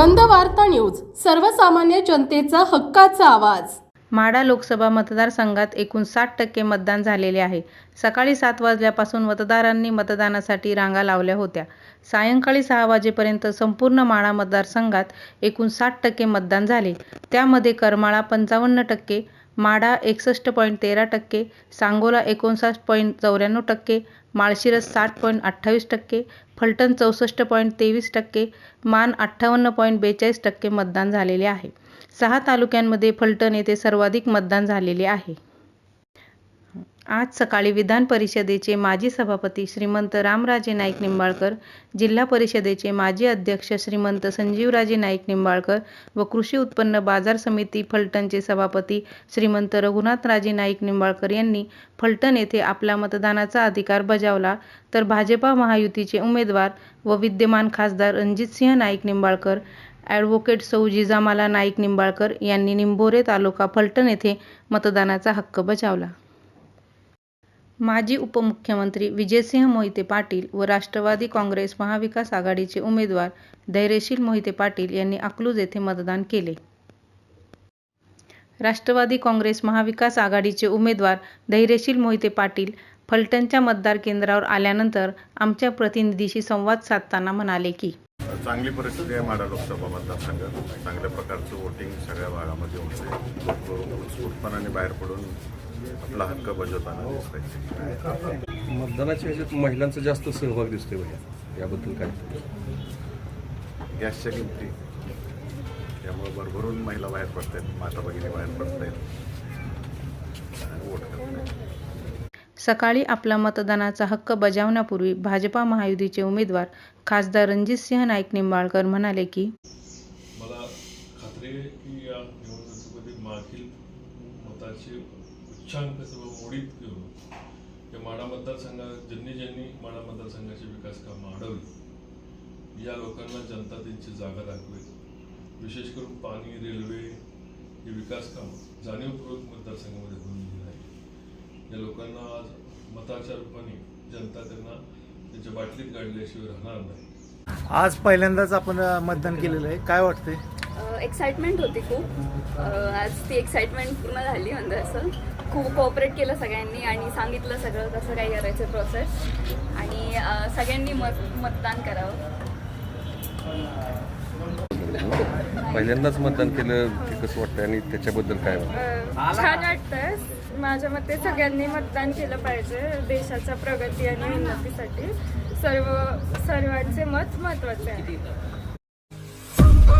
सर्वसामान्य जनतेचा हक्काचा आवाज. माडा लोकसभा मतदारसंघात एकूण साठ टक्के मतदान झालेले आहे. सकाळी सात वाजल्यापासून मतदारांनी मतदानासाठी रांगा लावल्या होत्या. सायंकाळी सहा वाजेपर्यंत संपूर्ण माडा मतदारसंघात एकूण साठ टक्के मतदान झाले. त्यामध्ये करमाळा पंचावन्न टक्के माढा एकसष्ट पॉईंट तेरा टक्के सांगोला एकोणसाठ पॉईंट चौऱ्याण्णव टक्के माळशिरस साठ पॉईंट अठ्ठावीस टक्के फलटण चौसष्ट पॉईंट तेवीस टक्के मान अठ्ठावन्न पॉईंट बेचाळीस टक्के मतदान झालेले आहे. सहा तालुक्यांमध्ये फलटण येथे सर्वाधिक मतदान झालेले आहे. आज सकाळी विधान परिषदेचे माजी सभापती श्रीमंत रामराजे नाईक निंबाळकर जिल्हा परिषदेचे माजी अध्यक्ष श्रीमंत संजीवराजे नाईक निंबाळकर व कृषी उत्पन्न बाजार समिती फलटणचे सभापती श्रीमंत रघुनाथराजे नाईक निंबाळकर यांनी फलटण येथे आपला मतदानाचा अधिकार बजावला. तर भाजपा महायुतीचे उमेदवार व विद्यमान खासदार रणजितसिंह नाईक निंबाळकर ॲडव्होकेट सौ जिजामाला नाईक निंबाळकर यांनी निंभोरे तालुका फलटण येथे मतदानाचा हक्क बजावला. माजी उपमुख्यमंत्री विजयसिंह मोहिते पाटील व राष्ट्रवादी काँग्रेस महाविकास आघाडीचे उमेदवार धैर्यशील मोहिते पाटील यांनी अकलूज येथे मतदान केले. राष्ट्रवादी काँग्रेस महाविकास आघाडीचे उमेदवार धैर्यशील मोहिते पाटील फलटणच्या मतदार केंद्रावर आल्यानंतर आमच्या प्रतिनिधीशी संवाद साधताना म्हणाले की चांगली परिस्थिती आहे माढा लोकसभा मतदारसंघात चांगल्या प्रकारचं वोटिंग सगळ्या भागामध्ये होते लोक उत्स्फूर्तपणाने बाहेर पडून आपला हक्क बजावताना दिसतंय. मतदानाच्या ह्याच्यात महिलांचा जास्त सहभाग दिसतोय भैया याबद्दल काय? गॅसच्या किमती. त्यामुळे भरभरून महिला बाहेर पडतात माता भगिनी बाहेर पडत आहेत आणि वोट करत आहेत सकाळी आपला मतदानाचा हक्क बजावण्यापूर्वी भाजपा महायुतीचे उमेदवार खासदार रणजितसिंह नाईक निंबाळकर म्हणाले की मला खात्री आहे की या निवडणुकीमध्ये मागील मताचे उच्चांक सर्व मोडीत घेऊन या माडा मतदारसंघात ज्यांनी ज्यांनी माडा मतदारसंघाचे विकास कामं अडवली या लोकांना जनता त्यांची जागा दाखवेल. विशेष करून पाणी रेल्वे ही विकास कामं जाणीवपूर्वक मतदारसंघामध्ये होऊन गेली आहे या लोकांना आज मताच्या रूपाने जनता त्यांना त्यांच्या बाटलीत गाडल्याशिवाय राहणार नाही. आज पहिल्यांदाच आपण मतदान केलेलं आहे. काय वाटतंय? एक्साइटमेंट होती खूप. आज ती एक्साइटमेंट पूर्ण झाली म्हणजे असं. खूप कोऑपरेट केलं सगळ्यांनी आणि सांगितलं सगळं कसं काय करायचं प्रोसेस आणि अ, सगळ्यांनी मत मतदान करावं. पहिल्यांदाच मतदान केलं ते कसं वाटतं आणि त्याच्याबद्दल काय वाटतं छान वाटतंय. माझ्या मते सगळ्यांनी मतदान केलं पाहिजे देशाच्या प्रगती आणि उन्नतीसाठी. सर्व सर्वांचे मत महत्त्वाचे आहे.